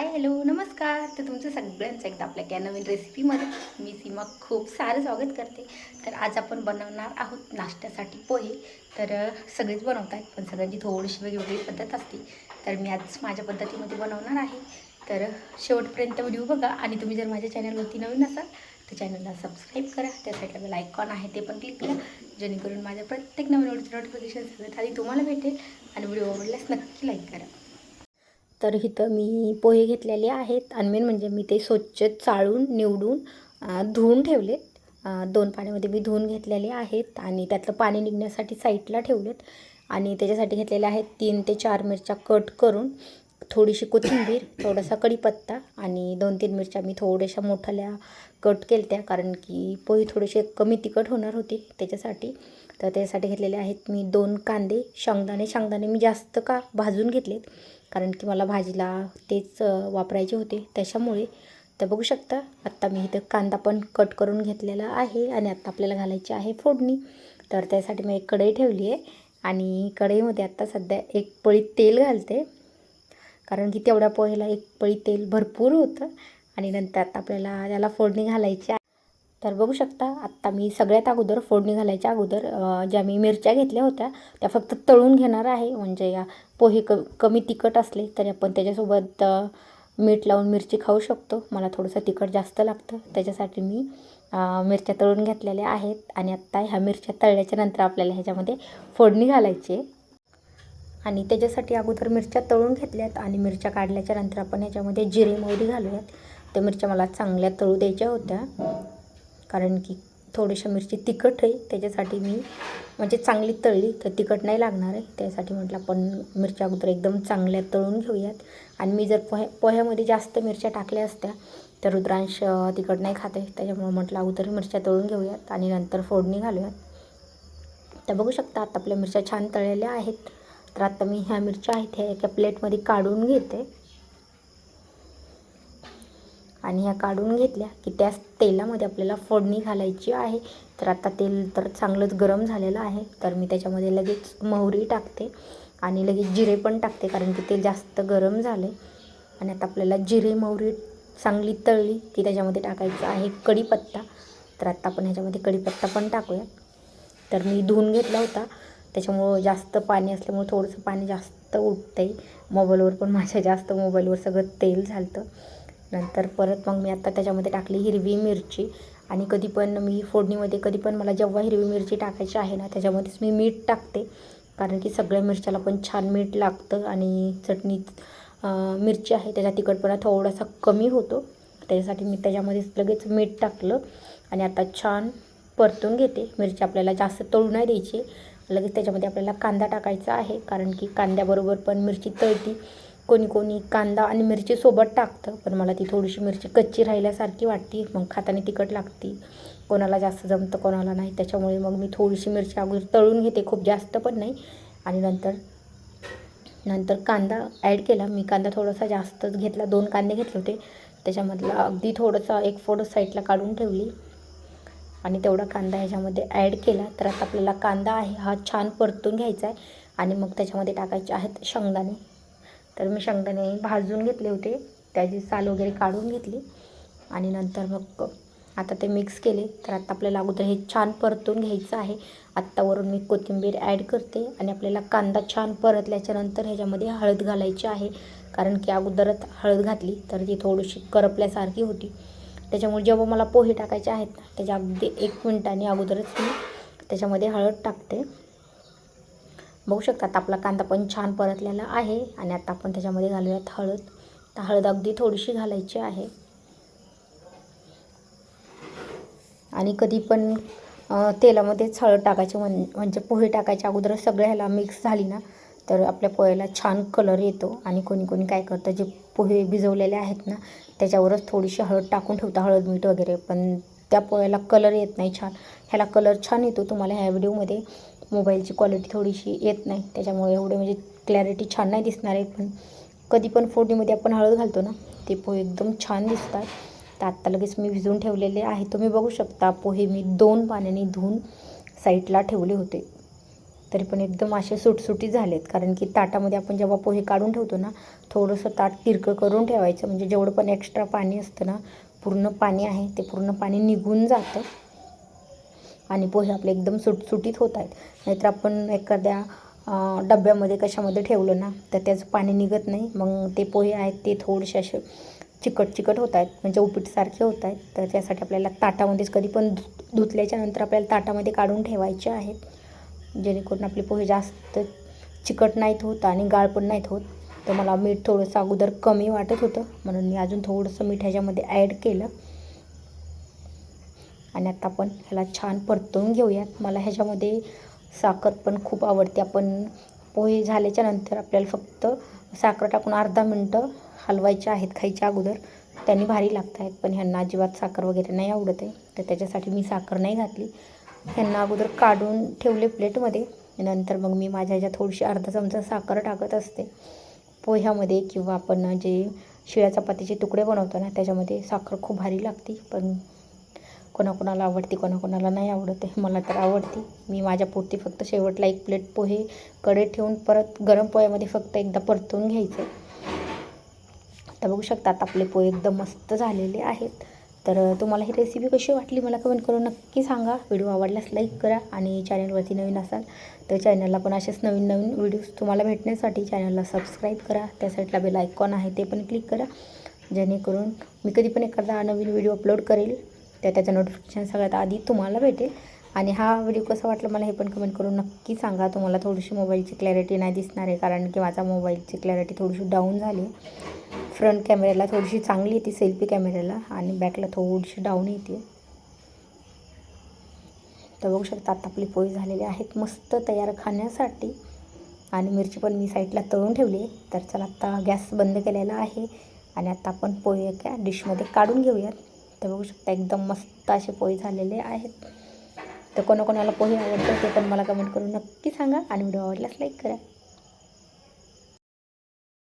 Hi hello नमस्कार. तर तुमचं सगळ्यांचं एकदा आपल्या त्या नवीन रेसिपीमध्ये मी सीमा खूप सारं स्वागत करते. तर आज आपण बनवणार आहोत नाश्त्यासाठी पोहे. तर सगळेच बनवत आहेत पण सगळ्यांची थोडीशी वेगवेगळी पद्धत असते. तर मी आज माझ्या पद्धतीमध्ये बनवणार आहे. तर शेवटपर्यंत व्हिडिओ बघा आणि तुम्ही जर माझ्या चॅनलवरती नवीन असाल तर चॅनलला सबस्क्राईब करा. त्या साईडला बेल आयकॉन आहे ते पण क्लिक करा. जेणेकरून माझ्या प्रत्येक नवीन नोटिफिकेशन सगळ्यात आधी तुम्हाला भेटेल आणि व्हिडिओ आवडल्यास नक्की लाईक करा. तर इथं मी पोहे घेतलेले आहेत. आणि मेन म्हणजे मी ते स्वच्छ चाळून निवडून धुवून ठेवलेत. दोन पाण्यामध्ये मी धुवून घेतलेले आहेत. आणि त्यातलं पाणी निघण्यासाठी साईडला ठेवलेत. आणि त्याच्यासाठी घेतलेले आहेत तीन ते चार मिरच्या कट करून. थोडीशी कोथिंबीर थोडासा कढीपत्ता आणि दोन तीन मिरच्या मी थोड्याशा मोठ्याल्या कट केल्या कारण की पोहे थोडेसे कमी तिखट होणार होते त्याच्यासाठी. तर त्यासाठी घेतलेले आहेत मी दोन कांदे शेंगदाणे. शेंगदाणे मी जास्त का भाजून घेतलेत कारण की मला भाजीला तेच वापरायचे होते. त्याच्यामुळे तर बघू शकता आत्ता मी इथं कांदा पण कट करून घेतलेला आहे आणि आत्ता आपल्याला घालायची आहे फोडणी. तर त्यासाठी मी एक कढई ठेवली आहे आणि कढईमध्ये आत्ता सध्या एक पळी तेल घालते कारण की तेवढ्या पोहेला एक पळी तेल भरपूर होतं आणि नंतर आता आपल्याला त्याला फोडणी घालायची आहे तर बघू शकता आत्ता मी सगळ्यात अगोदर फोडणी घालायच्या अगोदर ज्या मी मिरच्या घेतल्या होत्या त्या फक्त तळून घेणार आहे. म्हणजे या पोहे क कमी तिखट असले तरी आपण त्याच्यासोबत मीठ लावून मिरची खाऊ शकतो. मला थोडंसं तिखट जास्त लागतं. त्याच्यासाठी मी मिरच्या तळून घेतलेल्या आहेत. आणि आत्ता ह्या मिरच्या तळल्याच्या नंतर आपल्याला ह्याच्यामध्ये फोडणी घालायची आहे. आणि त्याच्यासाठी अगोदर मिरच्या तळून घेतल्यात. आणि मिरच्या काढल्याच्या नंतर आपण ह्याच्यामध्ये जिरे मोहरी घालूयात. त्या मिरच्या मला चांगल्या तळू द्यायच्या होत्या. कारण की थोडीशा मिरची तिखट आहे त्याच्यासाठी मी म्हणजे चांगली तळली तर तिखट नाही लागणार आहे. त्यासाठी म्हटलं आपण मिरच्या अगोदर एकदम चांगल्या तळून घेऊयात. आणि मी जर पोह्या पोह्यामध्ये जास्त मिरच्या टाकल्या असत्या तर रुद्रांश तिखट नाही खाते त्याच्यामुळे म्हटलं अगोदर मिरच्या तळून घेऊयात आणि नंतर फोडणी घालूयात. तर बघू शकता आता आपल्या मिरच्या छान तळलेल्या आहेत. तर आता मी ह्या मिरच्या आहेत ह्या एका प्लेटमध्ये काढून घेते. आणि ह्या काढून घेतल्या की त्या तेलामध्ये आपल्याला फोडणी घालायची आहे. तर आता तेल तर चांगलंच गरम झालेलं आहे. तर मी त्याच्यामध्ये लगेच मोहरी टाकते आणि लगेच जिरे पण टाकते कारण की तेल जास्त गरम झाले आणि आता आपल्याला जिरे मोहरी चांगली तळली की त्याच्यामध्ये टाकायचं आहे कढीपत्ता. तर आता आपण ह्याच्यामध्ये कढीपत्ता पण टाकूया तर मी धुवून घेतला होता. त्याच्यामुळं जास्त पाणी असल्यामुळे थोडंसं पाणी जास्त उठतं आहे मोबाईलवर पण माझ्या जास्त मोबाईलवर सगळं तेल झालं नंतर परत मग मी आता त्याच्यामध्ये टाकली हिरवी मिरची. आणि कधी पण मी फोडणीमध्ये कधी पण मला जेव्हा हिरवी मिरची टाकायची आहे ना त्याच्यामध्येच मी मीठ टाकते. कारण की सगळ्या मिरच्याला पण छान मीठ लागतं आणि चटणीत मिरची आहे त्याचा तिखटपणा थोडासा कमी होतो. त्याच्यासाठी मी त्याच्यामध्येच लगेच मीठ टाकलं आणि आता छान परतून घेते. मिरची आपल्याला जास्त तळू नाही द्यायची. लगेच त्याच्यामध्ये आपल्याला कांदा टाकायचा आहे. कारण की कांद्याबरोबर पण मिरची तळती. कोणी कोणी कांदा आणि मिरची सोबत टाकतं पण मला ती थोडीशी मिरची कच्ची राहिल्यासारखी वाटते. मग खाताना तिखट लागते. कोणाला जास्त जमतं कोणाला नाही. त्याच्यामुळे मग मी थोडीशी मिरची अगोदर तळून घेते. खूप जास्त पण नाही. आणि नंतर नंतर कांदा ॲड केला. मी कांदा थोडासा जास्तच घेतला. दोन कांदे घेतले होते. त्याच्यामधला अगदी थोडंसं एक फोड साईडला काढून ठेवली. आणि तेवढा कांदा ह्याच्यामध्ये ॲड केला. तर आता आपल्याला कांदा आहे हा छान परतून घ्यायचा आहे. आणि मग त्याच्यामध्ये टाकायचे आहेत शेंगदाणे. तर मी शेंगदाणे भाजून घेतले होते. त्याची साल वगैरे काढून घेतली. आणि नंतर मग आता ते मिक्स केले. तर आता आपल्याला अगोदर हे छान परतून घ्यायचं आहे. आत्तावरून मी कोथिंबीर ॲड करते. आणि आपल्याला कांदा छान परतल्याच्यानंतर ह्याच्यामध्ये हळद घालायची आहे. कारण की अगोदरच हळद घातली तर ती थोडीशी करपल्यासारखी होती. त्याच्यामुळे जेव्हा मला पोहे टाकायचे आहेत ना त्याच्या अगदी एक मिनटाने अगोदरच मी त्याच्यामध्ये हळद टाकते. बघू शकतात आपला कांदा पण छान परतलेला आहे आणि आता आपण त्याच्यामध्ये घालूयात हळद. तर हळद अगदी थोडीशी घालायची आहे. आणि कधी पण तेलामध्येच हळद टाकायची म्हण म्हणजे पोहे टाकायच्या अगोदर सगळ्या ह्याला मिक्स झाली ना तर आपल्या पोह्याला छान कलर येतो. आणि कोणी कोणी काय करतं जे पोहे भिजवलेले आहेत ना त्याच्यावरच थोडीशी हळद टाकून ठेवतं हळद मीठ वगैरे. पण त्या पोह्याला कलर येत नाही छान. ह्याला कलर छान येतो तुम्हाला ह्या व्हिडिओमध्ये मोबाईलची क्वालिटी थोडीशी येत नाही. त्याच्यामुळे एवढे म्हणजे क्लॅरिटी छान नाही दिसणार आहे. पण कधी पण फोडणीमध्ये आपण हळद घालतो ना ते पोहे एकदम छान दिसतात. तर आत्ता लगेच मी भिजवून ठेवलेले आहे. तुम्ही बघू शकता पोहे मी दोन पाण्याने धुवून साईडला ठेवले होते. तरी पण एकदम असे सुटसुटीत झालेत. कारण की ताटामध्ये आपण जेव्हा पोहे काढून ठेवतो ना थोडंसं ताट तिरकं करून ठेवायचं. म्हणजे जेवढं पण एक्स्ट्रा पाणी असतं ना पूर्ण पाणी आहे ते पूर्ण पाणी निघून जातं. आणि पोहे आपले एकदम सुटसुटीत होत आहेत. नाहीतर आपण एखाद्या डब्यामध्ये कशामध्ये ठेवलं ना तर त्याचं पाणी निघत नाही. मग ते पोहे आहेत ते थोडेसे असे चिकट चिकट होत आहेत. म्हणजे उपीटसारखे होत आहेत. तर त्यासाठी आपल्याला ताटामध्येच कधी पण धु धुतल्याच्या नंतर आपल्याला ताटामध्ये काढून ठेवायचे आहेत. जेणेकरून आपले पोहे जास्त चिकट नाहीत होत आणि गाळ पण नाहीत होत. तर मला मीठ थोडंसं अगोदर कमी वाटत होतं. म्हणून मी अजून थोडंसं मीठ ह्याच्यामध्ये ॲड केलं. आणि आता आपण ह्याला छान परतवून घेऊयात. मला ह्याच्यामध्ये साखर पण खूप आवडते. आपण पोहे झाल्याच्यानंतर आपल्याला फक्त साखर टाकून अर्धा मिनटं हलवायचे आहेत खायच्या अगोदर. त्यांनी भारी लागत आहेत पण ह्यांना अजिबात साखर वगैरे नाही आवडत आहे. तर त्याच्यासाठी मी साखर नाही घातली. ह्यांना अगोदर काढून ठेवले प्लेटमध्ये. नंतर मग मी माझ्या ह्याच्यात थोडीशी अर्धा चमचा साखर टाकत असते. पोह्यामध्ये किंवा आपण जे शिळ्या चपातीचे तुकडे बनवतो ना त्याच्यामध्ये साखर खूप भारी लागते. पण कोणाकोणाला आवडते कोणाकोणाला नाही आवडत आहे. मला तर आवडते. मी माझ्या पुरती फक्त शेवटला एक प्लेट पोहे कडे ठेवून परत गरम पोह्यामध्ये फक्त एकदा परतून घ्यायचं. तर बघू शकतात आपले पोहे एकदम मस्त झालेले आहेत. तर तुम्हाला ही रेसिपी कशी वाटली मला कमेंट करून नक्की सांगा. व्हिडिओ आवडल्यास लाईक करा आणि चॅनलवरती नवीन असाल तर चॅनलला पण असेच नवीन नवीन व्हिडिओज तुम्हाला भेटण्यासाठी चॅनलला सबस्क्राईब करा. त्या साईडला बेल आयकॉन आहे ते पण क्लिक करा. जेणेकरून मी कधी पण एखादा नवीन व्हिडिओ अपलोड करेल. तर त्याचं नोटिफिकेशन सगळ्यात आधी तुम्हाला भेटेल. आणि हा व्हिडिओ कसा वाटला मला हे पण कमेंट करून नक्की सांगा. तुम्हाला थोडीशी मोबाईलची क्लॅरिटी नाही दिसणार आहे कारण की माझा मोबाईलची क्लॅरिटी थोडीशी डाऊन झाली. फ्रंट कॅमेऱ्याला थोडीशी चांगली येते सेल्फी कॅमेऱ्याला आणि बॅकला थोडीशी डाऊन येते. तर बघू शकता आता आपली पोहे झालेले आहेत मस्त तयार खाण्यासाठी. आणि मिरची पण मी साईडला तळून ठेवली आहे. तर चला आत्ता गॅस बंद केलेला आहे. आणि आता आपण पोहे एका डिशमध्ये काढून घेऊयात. तर बघू शकता एकदम मस्त असे पोहे झालेले आहेत. तर कोणाकोणाला पोहे आवडतात ते पण मला कमेंट करून नक्की सांगा आणि व्हिडिओ आवडल्यास लाईक करा.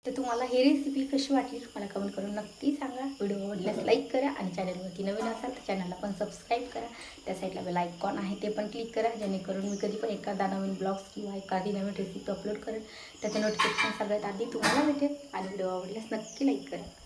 तर तुम्हाला ही रेसिपी कशी वाटली मला कमेंट करून नक्की सांगा. व्हिडिओ आवडल्यास लाईक करा आणि चॅनलवरती नवीन असाल तर चॅनलला पण सबस्क्राईब करा. त्या साईडला बेल आयकॉन आहे ते पण क्लिक करा. जेणेकरून मी कधी पण एखादा नवीन ब्लॉग्स किंवा एखादी नवीन रेसिपी अपलोड करेल त्याचं नोटिफिकेशन सगळ्यात आधी तुम्हाला भेटेल आणि व्हिडिओ आवडल्यास नक्की लाईक करा.